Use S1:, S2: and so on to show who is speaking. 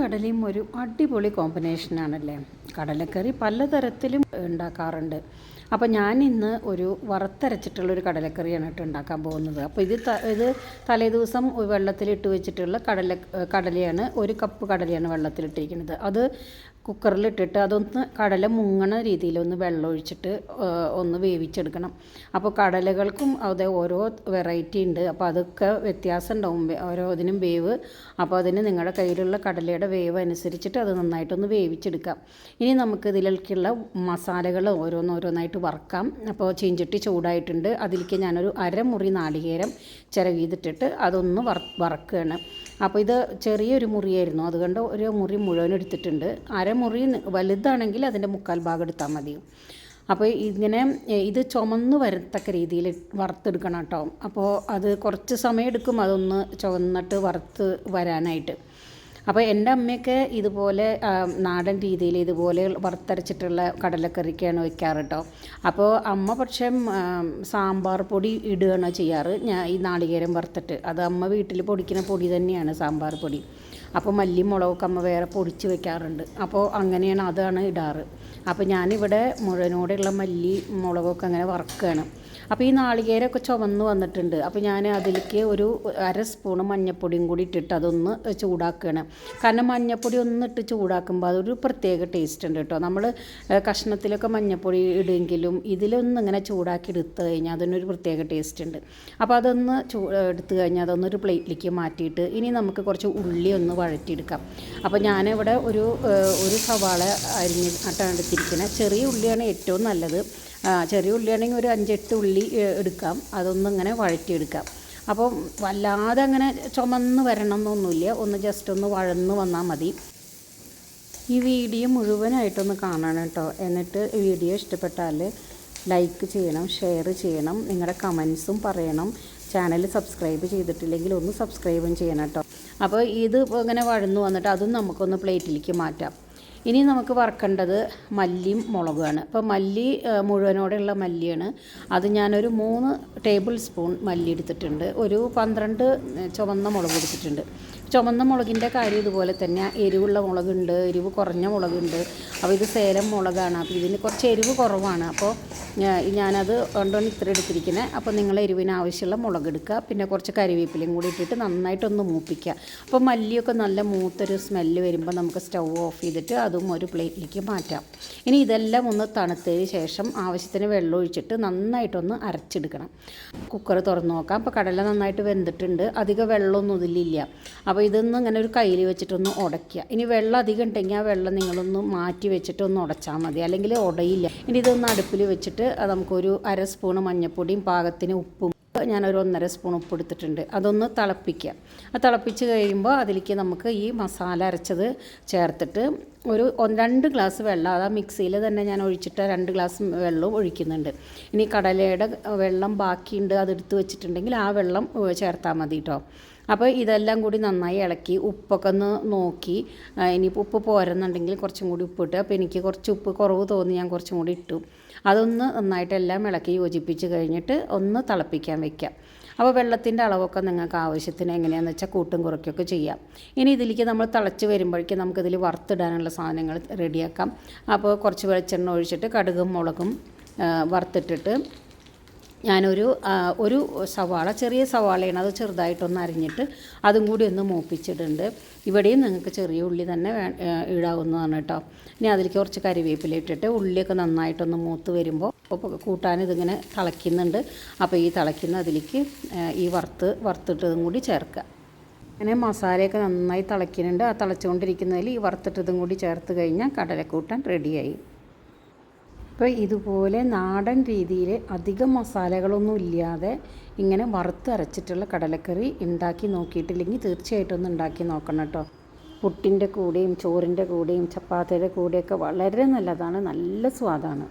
S1: കടലയും ഒരു അടിപൊളി കോമ്പിനേഷനാണല്ലേ കടലക്കറി പലതരത്തിലും ഉണ്ടാക്കാറുണ്ട്. അപ്പോൾ ഞാൻ ഇന്ന് ഒരു വറുത്തരച്ചിട്ടുള്ളൊരു കടലക്കറിയാണ് കേട്ടോ ഉണ്ടാക്കാൻ പോകുന്നത്. അപ്പോൾ ഇത് ഇത് ഇത് തലേദിവസം വെള്ളത്തിലിട്ട് വെച്ചിട്ടുള്ള കടല കടലയാണ് ഒരു കപ്പ് കടലയാണ് വെള്ളത്തിലിട്ടിരിക്കുന്നത്. അത് കുക്കറിലിട്ടിട്ട് അതൊന്ന് കടല മുങ്ങണ രീതിയിലൊന്ന് വെള്ളം ഒഴിച്ചിട്ട് ഒന്ന് വേവിച്ചെടുക്കണം. അപ്പോൾ കടലകൾക്കും അത് ഓരോ വെറൈറ്റി ഉണ്ട്. അപ്പോൾ അതൊക്കെ വ്യത്യാസം ഉണ്ടാവും ഓരോ ഇതിനും വേവ്. അപ്പോൾ അതിന് നിങ്ങളുടെ കയ്യിലുള്ള കടലയുടെ വേവ് അനുസരിച്ചിട്ട് അത് നന്നായിട്ടൊന്ന് വേവിച്ചെടുക്കാം. ഇനി നമുക്ക് ഇതിലേക്കുള്ള മസാലകൾ ഓരോന്നോരോന്നായിട്ട് വറക്കാം. അപ്പോൾ ചീഞ്ചട്ടി ചൂടായിട്ടുണ്ട്. അതിലേക്ക് ഞാനൊരു അരമുറി നാളികേരം ചിരവിതിട്ടിട്ട് അതൊന്ന് വറ വറക്കുകയാണ് അപ്പോൾ ഇത് ചെറിയൊരു മുറിയായിരുന്നു. അതുകൊണ്ട് ഒരു മുറി മുഴുവൻ എടുത്തിട്ടുണ്ട്. അരമുറി വലുതാണെങ്കിൽ അതിന്റെ മുക്കാൽ ഭാഗം എടുത്താൽ മതി. അപ്പോൾ ഇങ്ങനെ ഇത് ചുമന്ന് വരത്തക്ക രീതിയിൽ വറുത്തെടുക്കണം കേട്ടോ. അപ്പോൾ അത് കുറച്ച് സമയം എടുക്കും അതൊന്ന് ചുവന്നിട്ട് വറുത്ത് വരാനായിട്ട്. അപ്പോൾ എന്റെ അമ്മയ്ക്ക് ഇതുപോലെ നാടൻ രീതിയിൽ ഇതുപോലെ വറുത്തരച്ചിട്ടുള്ള കടലക്കറിക്കാണ് വെക്കാറ് കേട്ടോ അപ്പോൾ അമ്മ പക്ഷേ സാമ്പാർ പൊടി ഇടുകയാണ് ചെയ്യാറ്. ഞാൻ ഈ നാളികേരം വറുത്തിട്ട്. അത് അമ്മ വീട്ടിൽ പൊടിക്കുന്ന പൊടി തന്നെയാണ് സാമ്പാർ പൊടി. അപ്പോൾ മല്ലി മുളകൊക്കെ അമ്മ വേറെ പൊടിച്ച് വെക്കാറുണ്ട്. അപ്പോൾ അങ്ങനെയാണ് അതാണ് ഇടാറ്. അപ്പോൾ ഞാനിവിടെ മുഴുവനോടെയുള്ള മല്ലി മുളകൊക്കെ അങ്ങനെ വറക്കുകയാണ് അപ്പോൾ ഈ നാളികേരമൊക്കെ ചുവന്ന് വന്നിട്ടുണ്ട്. അപ്പോൾ ഞാൻ അതിലേക്ക് ഒരു അര സ്പൂൺ മഞ്ഞൾപ്പൊടിയും കൂടി ഇട്ടിട്ട് അതൊന്ന് ചൂടാക്കുകയാണ് കാരണം മഞ്ഞൾപ്പൊടി ഒന്ന് ഇട്ട് ചൂടാക്കുമ്പോൾ അതൊരു പ്രത്യേക ടേസ്റ്റ് ഉണ്ട് കേട്ടോ. നമ്മൾ കഷ്ണത്തിലൊക്കെ മഞ്ഞൾപ്പൊടി ഇടുമെങ്കിലും ഇതിലൊന്ന് ഇങ്ങനെ ചൂടാക്കി എടുത്ത് കഴിഞ്ഞാൽ അതിനൊരു പ്രത്യേക ടേസ്റ്റ് ഉണ്ട്. അപ്പോൾ അതൊന്ന് ചൂ എടുത്തു കഴിഞ്ഞാൽ അതൊന്നൊരു പ്ലേറ്റിലേക്ക് മാറ്റിയിട്ട് ഇനി നമുക്ക് കുറച്ച് ഉള്ളി ഒന്ന് വഴറ്റിയെടുക്കാം. അപ്പോൾ ഞാനിവിടെ ഒരു ഒരു സവാള അരിഞ്ഞ് അട്ടാണ് എടുത്തിരിക്കുന്നത് ചെറിയ ഉള്ളിയാണ് ഏറ്റവും നല്ലത്. ചെറിയ ഉള്ളിയാണെങ്കിൽ ഒരു അഞ്ചെട്ട് ഉള്ളി എടുക്കാം. അതൊന്നിങ്ങനെ വഴറ്റിയെടുക്കാം. അപ്പം വല്ലാതെ അങ്ങനെ ചുമന്ന് വരണം എന്നൊന്നുമില്ല ഒന്ന് ജസ്റ്റ് ഒന്ന് വഴന്ന് വന്നാൽ മതി. ഈ വീഡിയോ മുഴുവനായിട്ടൊന്ന് കാണണം കേട്ടോ. എന്നിട്ട് വീഡിയോ ഇഷ്ടപ്പെട്ടാൽ ലൈക്ക് ചെയ്യണം ഷെയർ ചെയ്യണം നിങ്ങളുടെ കമൻസും പറയണം. ചാനൽ സബ്സ്ക്രൈബ് ചെയ്തിട്ടില്ലെങ്കിൽ ഒന്ന് സബ്സ്ക്രൈബും ചെയ്യണം കേട്ടോ. അപ്പോൾ ഇത് ഇങ്ങനെ വഴന്നു വന്നിട്ട് അതും നമുക്കൊന്ന് പ്ലേറ്റിലേക്ക് മാറ്റാം. ഇനി നമുക്ക് വറക്കേണ്ടത് മല്ലിയും മുളകുമാണ്. അപ്പോൾ മല്ലി മുഴുവനോടെയുള്ള മല്ലിയാണ്. അത് ഞാനൊരു മൂന്ന് ടേബിൾ സ്പൂൺ മല്ലി എടുത്തിട്ടുണ്ട്. ഒരു പന്ത്രണ്ട് ചുവന്ന മുളക് എടുത്തിട്ടുണ്ട്. ചുവന്ന മുളകിന്റെ കാര്യം ഇതുപോലെ തന്നെ. എരിവുള്ള മുളകുണ്ട് എരിവ് കുറഞ്ഞ മുളകുണ്ട്. അപ്പോൾ ഇത് സേലം മുളകാണ്. അപ്പോൾ ഇതിന് കുറച്ച് എരിവ് കുറവാണ്. അപ്പോൾ ഞാനത് കൊണ്ടാണ് ഇത്ര എടുത്തിരിക്കുന്നത് അപ്പോൾ നിങ്ങൾ എരിവിന് ആവശ്യമുള്ള മുളക് എടുക്കുക. പിന്നെ കുറച്ച് കരിവേപ്പിലയും കൂടി ഇട്ടിട്ട് നന്നായിട്ടൊന്ന് മൂപ്പിക്കുക. അപ്പോൾ മല്ലിയൊക്കെ നല്ല മൂത്തൊരു സ്മെല്ല് വരുമ്പോൾ നമുക്ക് സ്റ്റൗ ഓഫ് ചെയ്തിട്ട് അതും ഒരു പ്ലേറ്റിലേക്ക് മാറ്റാം. ഇനി ഇതെല്ലാം ഒന്ന് തണുത്തതിന് ശേഷം ആവശ്യത്തിന് വെള്ളം ഒഴിച്ചിട്ട് നന്നായിട്ടൊന്ന് അരച്ചെടുക്കണം. കുക്കർ തുറന്ന് നോക്കാം. അപ്പോൾ കടല നന്നായിട്ട് വെന്തിട്ടുണ്ട്. അധികം വെള്ളമൊന്നും ഇതിലില്ല. അപ്പോൾ ഇതൊന്ന് ഇങ്ങനെ ഒരു കയ്യിൽ വെച്ചിട്ടൊന്ന് ഉടയ്ക്കുക. ഇനി വെള്ളം അധികം ഉണ്ടെങ്കിൽ ആ വെള്ളം നിങ്ങളൊന്ന് മാറ്റി വെച്ചിട്ട് ഒന്ന് ഉടച്ചാൽ മതി. അല്ലെങ്കിൽ ഉടയില്ല. ഇനി ഇതൊന്ന് അടുപ്പിൽ വെച്ചിട്ട് നമുക്കൊരു അര സ്പൂൺ മഞ്ഞൾപ്പൊടിയും പാകത്തിന് ഉപ്പും. ഞാനൊരു ഒന്നര സ്പൂൺ ഉപ്പ് എടുത്തിട്ടുണ്ട്. അതൊന്ന് തിളപ്പിക്കുക. ആ തിളപ്പിച്ച് കഴിയുമ്പോൾ അതിലേക്ക് നമുക്ക് ഈ മസാല അരച്ചത് ചേർത്തിട്ട് ഒരു രണ്ട് ഗ്ലാസ് വെള്ളം. അതാ മിക്സിയിൽ തന്നെ ഞാൻ ഒഴിച്ചിട്ട് രണ്ട് ഗ്ലാസ് വെള്ളവും ഒഴിക്കുന്നുണ്ട്. ഇനി കടലയുടെ വെള്ളം ബാക്കിയുണ്ട് അതെടുത്ത് വെച്ചിട്ടുണ്ടെങ്കിൽ ആ വെള്ളം ചേർത്താൽ മതി കേട്ടോ. അപ്പോൾ ഇതെല്ലാം കൂടി നന്നായി ഇളക്കി ഉപ്പൊക്കെ ഒന്ന് നോക്കി. ഇനിയിപ്പോൾ ഉപ്പ് പോരുന്നുണ്ടെങ്കിൽ കുറച്ചും കൂടി ഉപ്പിട്ട് അപ്പോൾ എനിക്ക് കുറച്ച് ഉപ്പ് കുറവ് തോന്നി ഞാൻ കുറച്ചും കൂടി ഇട്ടു. അതൊന്ന് നന്നായിട്ട് എല്ലാം ഇളക്കി യോജിപ്പിച്ച് കഴിഞ്ഞിട്ട് ഒന്ന് തിളപ്പിക്കാൻ വെക്കാം. അപ്പോൾ വെള്ളത്തിന്റെ അളവൊക്കെ നിങ്ങൾക്ക് ആവശ്യത്തിന് എങ്ങനെയാണെന്ന് വെച്ചാൽ കൂട്ടും കുറയ്ക്കുകയൊക്കെ ചെയ്യാം. ഇനി ഇതിലേക്ക് നമ്മൾ തിളച്ച് വരുമ്പോഴേക്കും നമുക്കിതിൽ വറുത്തിടാനുള്ള സാധനങ്ങൾ റെഡിയാക്കാം. അപ്പോൾ കുറച്ച് വെളിച്ചെണ്ണ ഒഴിച്ചിട്ട് കടുകും മുളകും വറുത്തിട്ടിട്ട് ഞാനൊരു ഒരു സവാള ചെറിയ സവാളയാണ് അത് ചെറുതായിട്ടൊന്ന് അരിഞ്ഞിട്ട് അതും കൂടി ഒന്ന് മൂപ്പിച്ചിട്ടുണ്ട്. ഇവിടെയും നിങ്ങൾക്ക് ചെറിയ ഉള്ളി തന്നെ വേ ഇടാവുന്നതാണ് കേട്ടോ. ഇനി അതിലേക്ക് കുറച്ച് കരിവേപ്പില ഇട്ടിട്ട് ഉള്ളിയൊക്കെ നന്നായിട്ടൊന്ന് മൂത്ത് വരുമ്പോൾ കൂട്ടാൻ ഇതിങ്ങനെ തിളയ്ക്കുന്നുണ്ട്. അപ്പോൾ ഈ തിളയ്ക്കുന്ന അതിലേക്ക് ഈ വറുത്ത് വറുത്തിട്ടതും കൂടി ചേർക്കുക. അങ്ങനെ മസാലയൊക്കെ നന്നായി തിളയ്ക്കുന്നുണ്ട്. ആ തിളച്ചുകൊണ്ടിരിക്കുന്നതിൽ ഈ വറുത്തിട്ടതും കൂടി ചേർത്ത് കഴിഞ്ഞാൽ കടലക്കൂട്ടാൻ റെഡിയായി അപ്പോൾ ഇതുപോലെ നാടൻ രീതിയിൽ അധികം മസാലകളൊന്നും ഇല്ലാതെ ഇങ്ങനെ വറുത്ത് അരച്ചിട്ടുള്ള കടലക്കറി ഉണ്ടാക്കി നോക്കിയിട്ടില്ലെങ്കിൽ തീർച്ചയായിട്ടും ഒന്ന് ഉണ്ടാക്കി നോക്കണം കേട്ടോ. പുട്ടിന്റെ കൂടെയും ചോറിന്റെ കൂടെയും ചപ്പാത്തിയുടെ കൂടെയൊക്കെ വളരെ നല്ലതാണ് നല്ല സ്വാദാണ്.